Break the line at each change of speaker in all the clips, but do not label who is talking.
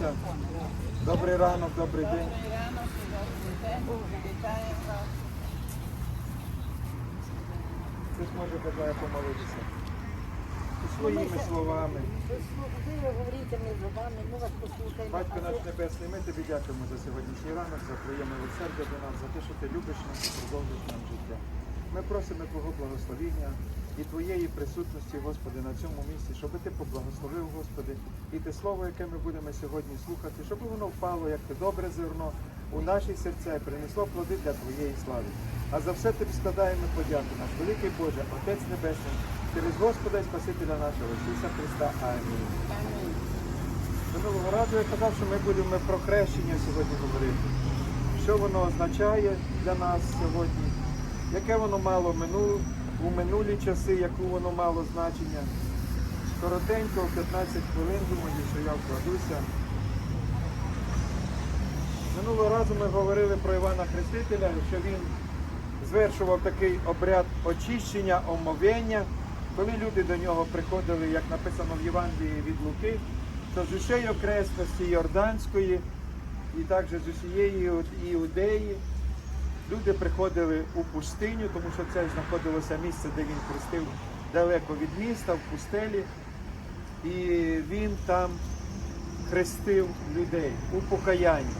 помолимося. Добрий ранок, добрий день.
Рано вітаємо вас.
Хтось може бажає помолитися. Своїми словами.
Ви говорите ми з вами, ми вас послухаємо.
Батько наш Небесний, ми тобі дякуємо за сьогоднішній ранок, за твоє милосердя до нас, за те, що ти любиш нас і продовжуєш нам життя. Ми просимо Твого благословіння і Твоєї присутності, Господи, на цьому місці, щоб ти поблагословив, Господи, і те слово, яке ми будемо сьогодні слухати, щоб воно впало, як те добре зерно у наші серця і принесло плоди для Твоєї слави. А за все тобі складаємо подяку, наш великий Боже, Отець Небесний, через Господа і Спасителя нашого Ісуса Христа. Амінь. Минулого разу я казав, що ми будемо про хрещення сьогодні говорити. Що воно означає для нас сьогодні, яке воно мало минуло, у минулі часи, яку воно мало значення. Коротенько, 15 хвилин, думаю, що я вкладуся. Минулого разу ми говорили про Івана Хрестителя, що він звершував такий обряд очищення, омовення, коли люди до нього приходили, як написано в Євангелії від Луки, то з усієї окресності Йорданської і також з усієї Іудеї люди приходили у пустиню, тому що це знаходилося місце, де він хрестив далеко від міста, в пустелі. І він там хрестив людей у покаянні.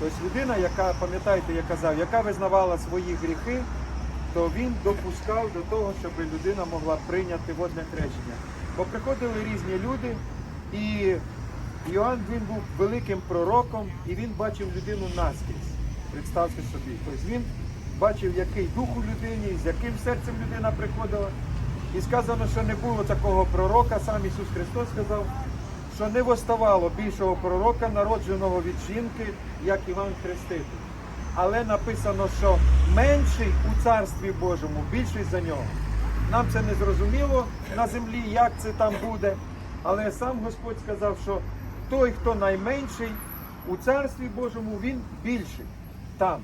Тобто людина, яка, пам'ятаєте, я казав, яка визнавала свої гріхи, то він допускав до того, щоб людина могла прийняти водне хрещення. Бо приходили різні люди, і Йоанн він був великим пророком, і він бачив людину наскрізь. Представте собі. Тобто він бачив, який дух у людині, з яким серцем людина приходила. І сказано, що не було такого пророка, сам Ісус Христос сказав, що не воставало більшого пророка, народженого від жінки, як Іван Хреститель. Але написано, що менший у Царстві Божому, більший за нього. Нам це не зрозуміло на землі, як це там буде. Але сам Господь сказав, що той, хто найменший у Царстві Божому, він більший там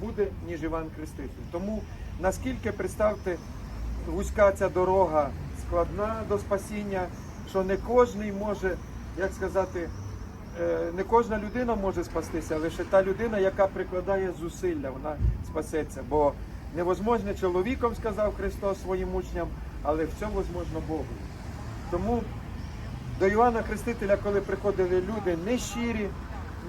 буде, ніж Іван Хреститель. Тому наскільки представте, вузька ця дорога складна до спасіння, що не кожний може, як сказати, е, не кожна людина може спастися, лише та людина, яка прикладає зусилля, вона спасеться. Бо невозможне чоловіком, сказав Христос своїм учням, але все возможно Богу. Тому до Івана Хрестителя, коли приходили люди не щирі,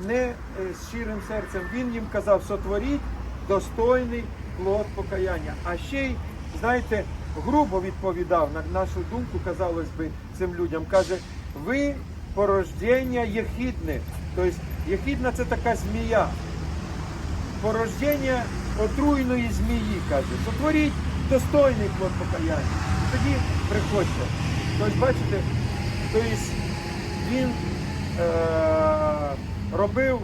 не е, з щирим серцем, він їм казав, сотворіть достойний плод покаяння. А ще й, знаєте, грубо відповідав на нашу думку, казалось би, цим людям. Каже, ви порождення єхідне. Тобто єхідна це така змія. Порождення отруйної змії, каже. Сотворіть достойний плод покаяння. Тоді приходьте. Тобто, бачите, тобто він е, робив,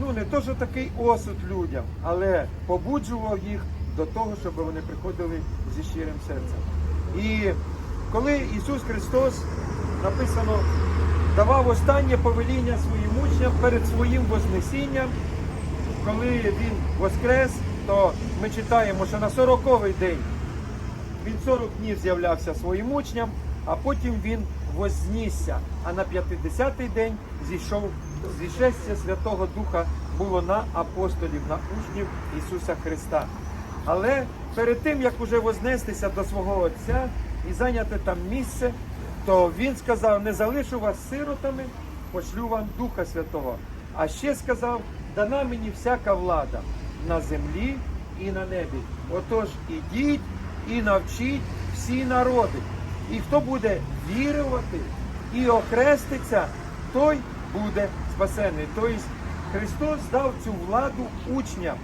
ну не то, що такий осуд людям, але побуджував їх до того, щоб вони приходили зі щирим серцем. І коли Ісус Христос написано, давав останнє повеління своїм учням перед своїм Вознесінням, коли він воскрес, то ми читаємо, що на 40-й день він 40 днів з'являвся своїм учням, а потім він вознісся. А на 50-й день зійшов зішестя Святого Духа було на апостолів, на учнів Ісуса Христа. Але перед тим, як уже вознестися до свого Отця і зайняти там місце, то він сказав: не залишу вас сиротами, пошлю вам Духа Святого. А ще сказав, дана мені всяка влада на землі і на небі. Отож ідіть і навчіть всі народи. І хто буде вірувати і охреститься, той буде спасений. Тобто Христос дав цю владу учням,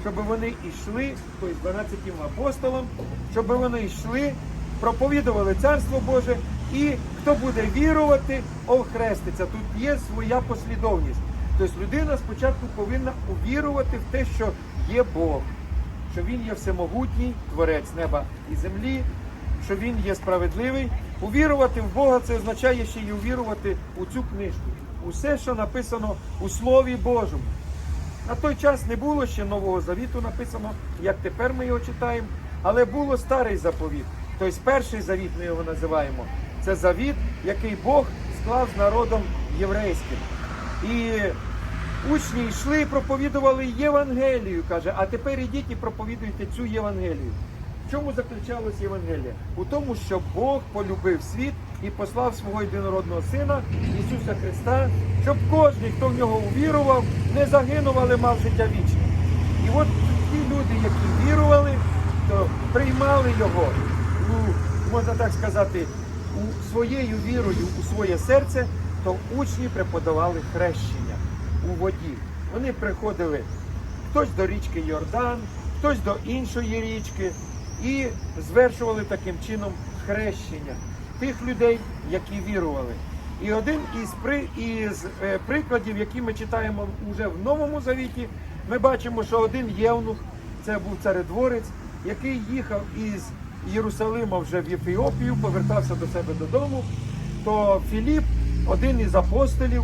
щоб вони йшли, тобто 12 апостолам, щоб вони йшли, проповідували Царство Боже, і хто буде вірувати, охреститься. Тут є своя послідовність. Тобто людина спочатку повинна увірувати в те, що є Бог, що Він є всемогутній творець неба і землі, що Він є справедливий. Увірувати в Бога це означає ще й увірувати у цю книжку. Усе, що написано у Слові Божому. На той час не було ще Нового Завіту написано, як тепер ми його читаємо, але було старий заповіт. Тобто перший завіт ми його називаємо. Це завіт, який Бог склав з народом єврейським. І учні йшли проповідували Євангелію, каже, а тепер ідіть і проповідуйте цю Євангелію. В чому заключалась Євангелія? У тому, що Бог полюбив світ і послав свого єдинородного Сина Ісуса Христа, щоб кожен, хто в нього увірував, не загинув, але мав життя вічне. І от ті люди, які вірували, то приймали його, у, можна так сказати, у своєю вірою у своє серце, то учні преподавали хрещення у воді. Вони приходили хтось до річки Йордан, хтось до іншої річки, і звершували таким чином хрещення тих людей, які вірували. І один із, при, із е, прикладів, які ми читаємо вже в Новому Завіті, ми бачимо, що один євнух, це був царедворець, який їхав із Єрусалима вже в Ефіопію, повертався до себе додому, то Філіп, один із апостолів,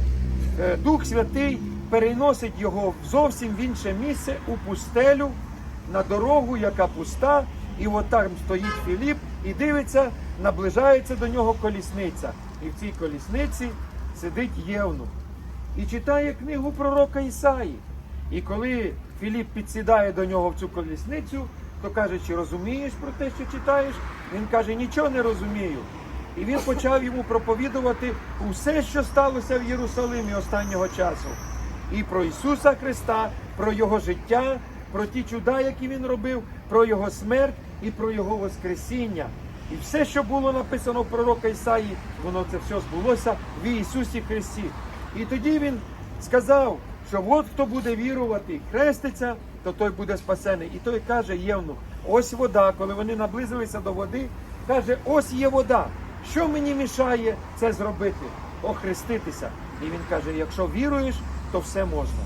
е, Дух Святий переносить його зовсім в інше місце у пустелю на дорогу, яка пуста, і от там стоїть Філіп і дивиться, наближається до нього колісниця. І в цій колісниці сидить Євнух і читає книгу пророка Ісаї. І коли Філіп підсідає до нього в цю колісницю, то каже, чи розумієш про те, що читаєш? Він каже, нічого не розумію. І він почав йому проповідувати усе, що сталося в Єрусалимі останнього часу. І про Ісуса Христа, про Його життя, про ті чуда, які Він робив, про Його смерть і про Його Воскресіння. І все, що було написано в пророка Ісаї, воно це все збулося в Ісусі Христі. І тоді він сказав, що от хто буде вірувати хреститься, то той буде спасений. І той каже Євнух, ось вода, коли вони наблизилися до води, каже, ось є вода. Що мені мішає це зробити? Охреститися. І він каже: якщо віруєш, то все можна.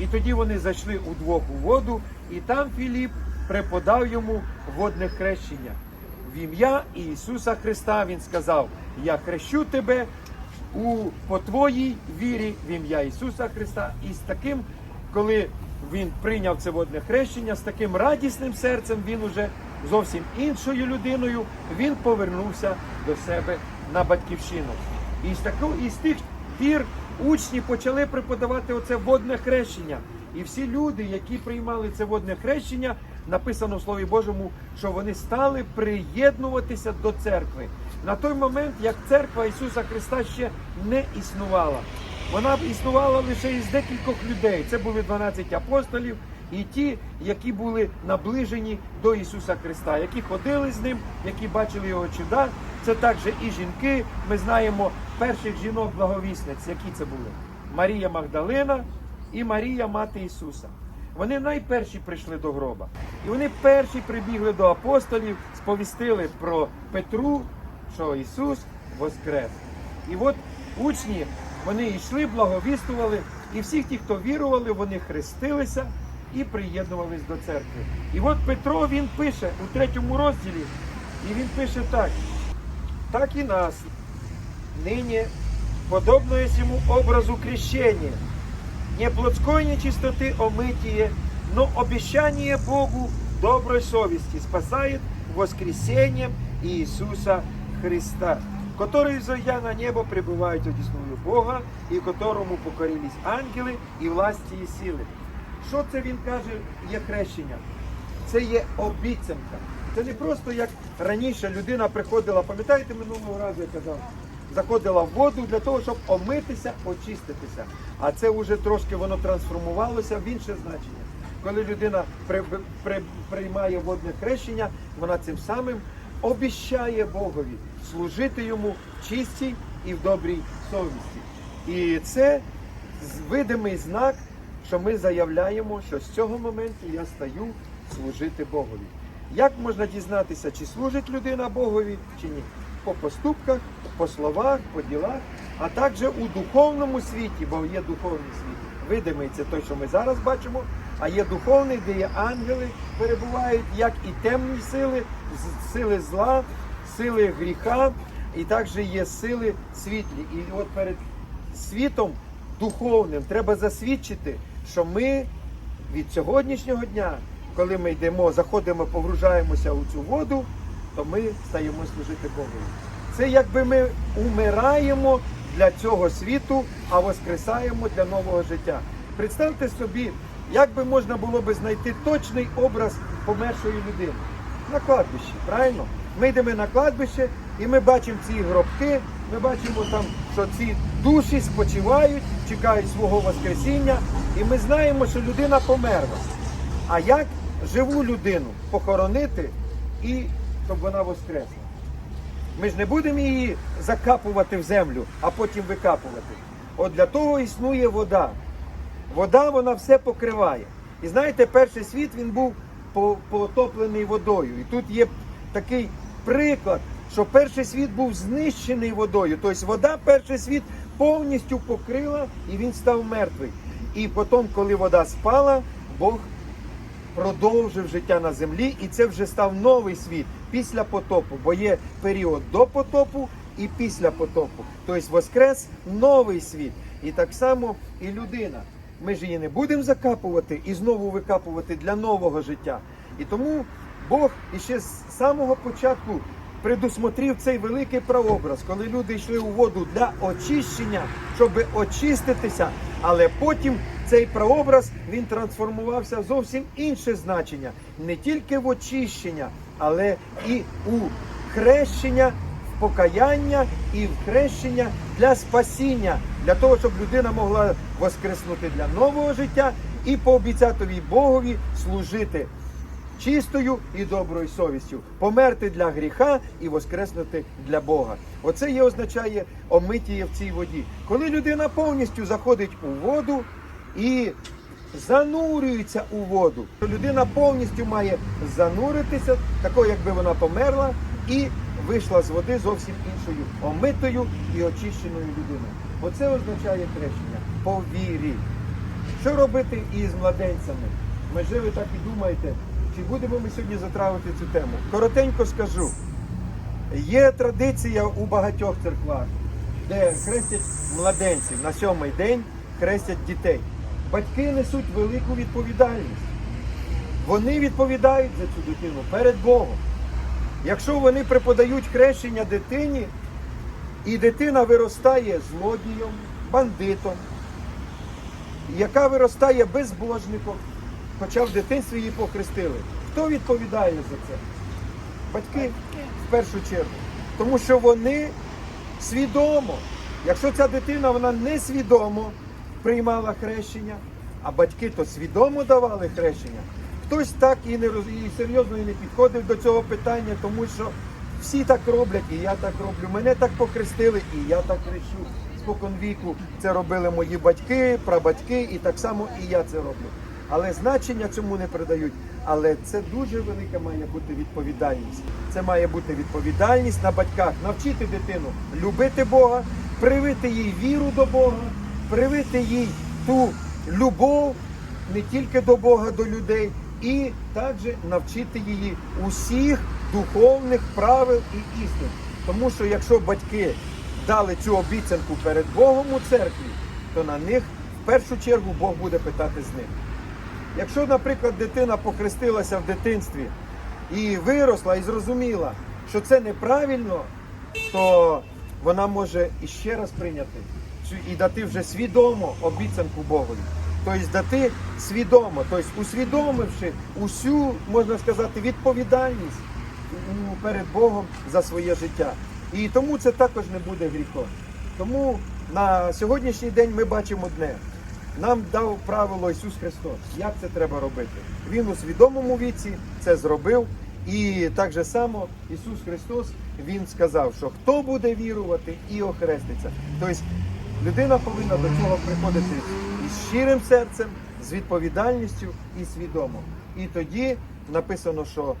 І тоді вони зайшли удвох у воду, і там Філіп преподав йому водне хрещення. В ім'я Ісуса Христа Він сказав: Я хрещу тебе у, по твоїй вірі в ім'я Ісуса Христа. І з таким, коли він прийняв це водне хрещення, з таким радісним серцем він уже зовсім іншою людиною він повернувся до себе на батьківщину. І з, таку, і з тих пір учні почали преподавати оце водне хрещення. І всі люди, які приймали це водне хрещення, написано в Слові Божому, що вони стали приєднуватися до церкви. На той момент, як церква Ісуса Христа ще не існувала. Вона б існувала лише із декількох людей. Це були 12 апостолів і ті, які були наближені до Ісуса Христа, які ходили з ним, які бачили його чуда. Це також і жінки. Ми знаємо перших жінок благовісниць, які це були. Марія Магдалина і Марія, мати Ісуса. Вони найперші прийшли до гроба. І вони перші прибігли до апостолів, сповістили про Петру, що Ісус воскрес. І от учні, вони йшли, благовістували, і всіх ті, хто вірували, вони хрестилися і приєднувались до церкви. І от Петро він пише у третьому розділі, і він пише так: так і нас ныне, подобно всему образу крещения, не плотской нечистоты омытие, но обещание Богу доброй совести спасает воскресением Иисуса Христа, который, взойдя на небо, пребывает одесную Бога, и которому покорились ангели и власти и сили. Що це він каже, є хрещення? Це є обіцянка. Це не просто як раніше людина приходила, пам'ятаєте минулого разу я казав, заходила в воду для того, щоб омитися, очиститися. А це вже трошки воно трансформувалося в інше значення. Коли людина при, при, приймає водне хрещення, вона цим самим обіщає Богові служити йому в чистій і в добрій совісті. І це видимий знак, що ми заявляємо, що з цього моменту я стаю служити Богові. Як можна дізнатися, чи служить людина Богові, чи ні? По поступках, по словах, по ділах, а також у духовному світі, бо є духовний світ. Видимий це той, що ми зараз бачимо, а є духовний, де є ангели, перебувають, як і темні сили, сили зла, сили гріха, і також є сили світлі. І от перед світом духовним треба засвідчити, що ми від сьогоднішнього дня, коли ми йдемо, заходимо, погружаємося у цю воду, то ми стаємо служити Богу. Це якби ми умираємо для цього світу, а воскресаємо для нового життя. Представте собі, як би можна було би знайти точний образ помершої людини на кладбищі, правильно? Ми йдемо на кладбище і ми бачимо ці гробки, ми бачимо там, що ці душі спочивають, чекають свого Воскресіння, і ми знаємо, що людина померла. А як живу людину похоронити і щоб вона воскресла? Ми ж не будемо її закапувати в землю, а потім викапувати. От для того існує вода. Вода вона все покриває. І знаєте, перший світ він був потоплений водою. І тут є такий приклад, що перший світ був знищений водою. Тобто вода перший світ повністю покрила і він став мертвий. І потім, коли вода спала, Бог продовжив життя на землі, і це вже став новий світ після потопу, бо є період до потопу і після потопу. Тобто воскрес новий світ. І так само і людина. Ми ж її не будемо закапувати і знову викапувати для нового життя. І тому Бог іще з самого початку предусмотрів цей великий прообраз, коли люди йшли у воду для очищення, щоб очиститися, але потім цей прообраз він трансформувався в зовсім інше значення, не тільки в очищення, але і у хрещення, в покаяння і в хрещення для спасіння, для того, щоб людина могла воскреснути для нового життя і пообіцяти Богові служити чистою і доброю совістю, померти для гріха і воскреснути для Бога. Оце і означає омитіє в цій воді. Коли людина повністю заходить у воду і занурюється у воду, людина повністю має зануритися, такою, якби вона померла, і вийшла з води зовсім іншою, омитою і очищеною людиною. Оце означає хрещення по вірі. Що робити із младенцями? Може, ви так і думаєте, чи будемо ми сьогодні затрагувати цю тему? Коротенько скажу. Є традиція у багатьох церквах, де хрестять младенців на сьомий день хрестять дітей. Батьки несуть велику відповідальність. Вони відповідають за цю дитину перед Богом. Якщо вони преподають хрещення дитині, і дитина виростає злодієм, бандитом, яка виростає безбожником, хоча в дитинстві її похрестили. Хто відповідає за це? Батьки в першу чергу. Тому що вони свідомо, якщо ця дитина вона не свідомо приймала хрещення, а батьки то свідомо давали хрещення, хтось так і не роз... і серйозно і не підходив до цього питання, тому що всі так роблять, і я так роблю. Мене так похрестили, і я так хрещу. Спокон віку це робили мої батьки, прабатьки, і так само і я це роблю. Але значення цьому не придають. Але це дуже велика має бути відповідальність. Це має бути відповідальність на батьках, навчити дитину любити Бога, привити їй віру до Бога, привити їй ту любов не тільки до Бога, до людей, і також навчити її усіх духовних правил і істин. Тому що якщо батьки дали цю обіцянку перед Богом у церкві, то на них в першу чергу Бог буде питати з них. Якщо, наприклад, дитина похрестилася в дитинстві і виросла і зрозуміла, що це неправильно, то вона може іще раз прийняти і дати вже свідомо обіцянку Богові. Тобто дати свідомо, тобто усвідомивши усю, можна сказати, відповідальність перед Богом за своє життя. І тому це також не буде гріхом. Тому на сьогоднішній день ми бачимо одне. Нам дав правило Ісус Христос. Як це треба робити? Він у свідомому віці це зробив. І так же само Ісус Христос Він сказав, що хто буде вірувати і охреститься. Тобто людина повинна до цього приходити із щирим серцем, з відповідальністю і свідомо. І тоді написано, що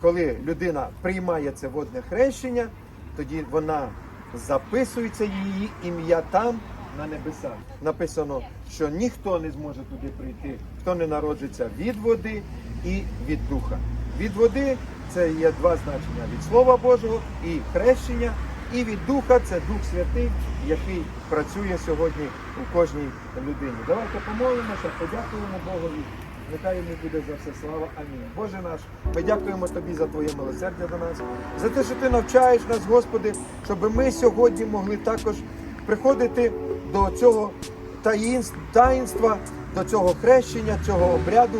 коли людина приймає це водне хрещення, тоді вона записується її ім'я там на небесах. Написано, що ніхто не зможе туди прийти, хто не народжиться від води і від духа. Від води це є два значення: від Слова Божого і хрещення, і від духа це Дух Святий, який працює сьогодні у кожній людині. Давайте помолимося, подякуємо Богові Нехай йому буде за все слава. Амінь. Боже наш, ми дякуємо тобі за твоє милосердя до нас, за те, що ти навчаєш нас, Господи, щоб ми сьогодні могли також приходити до цього таїнства, до цього хрещення, цього обряду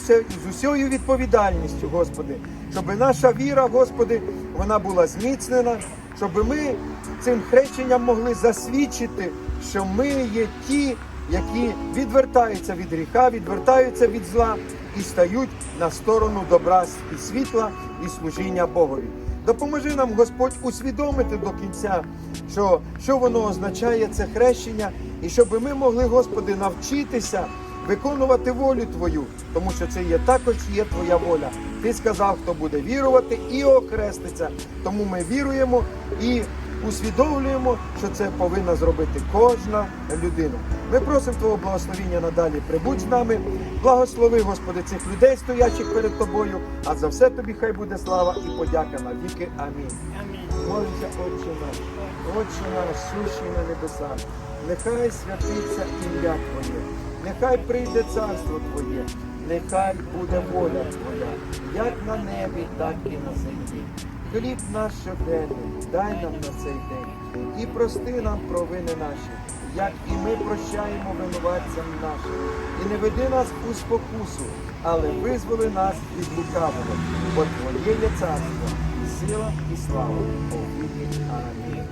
з, усією відповідальністю, Господи, щоб наша віра, Господи, вона була зміцнена, щоб ми цим хрещенням могли засвідчити, що ми є ті, які відвертаються від гріха, відвертаються від зла і стають на сторону добра і світла і служіння Богові. Допоможи нам, Господь, усвідомити до кінця, що, що воно означає це хрещення, і щоб ми могли, Господи, навчитися виконувати волю Твою, тому що це є також є Твоя воля. Ти сказав, хто буде вірувати і охреститься. Тому ми віруємо і усвідомлюємо, що це повинна зробити кожна людина. Ми просимо Твого благословіння надалі. Прибудь з нами. Благослови, Господи, цих людей, стоячих перед тобою. А за все тобі хай буде слава і подяка на віки. Амінь.
Амінь.
Молимося, Отче наш, Отче наш, сущий на небесах, нехай святиться ім'я Твоє, нехай прийде царство Твоє, нехай буде воля Твоя, як на небі, так і на землі. Хліб наш щоденний, дай нам на цей день і прости нам провини наші, як і ми прощаємо винуватцям нашим. І не веди нас у спокусу, але визволи нас від лукавого, бо Твоє є царство, сила і слава. Повіки. Амінь.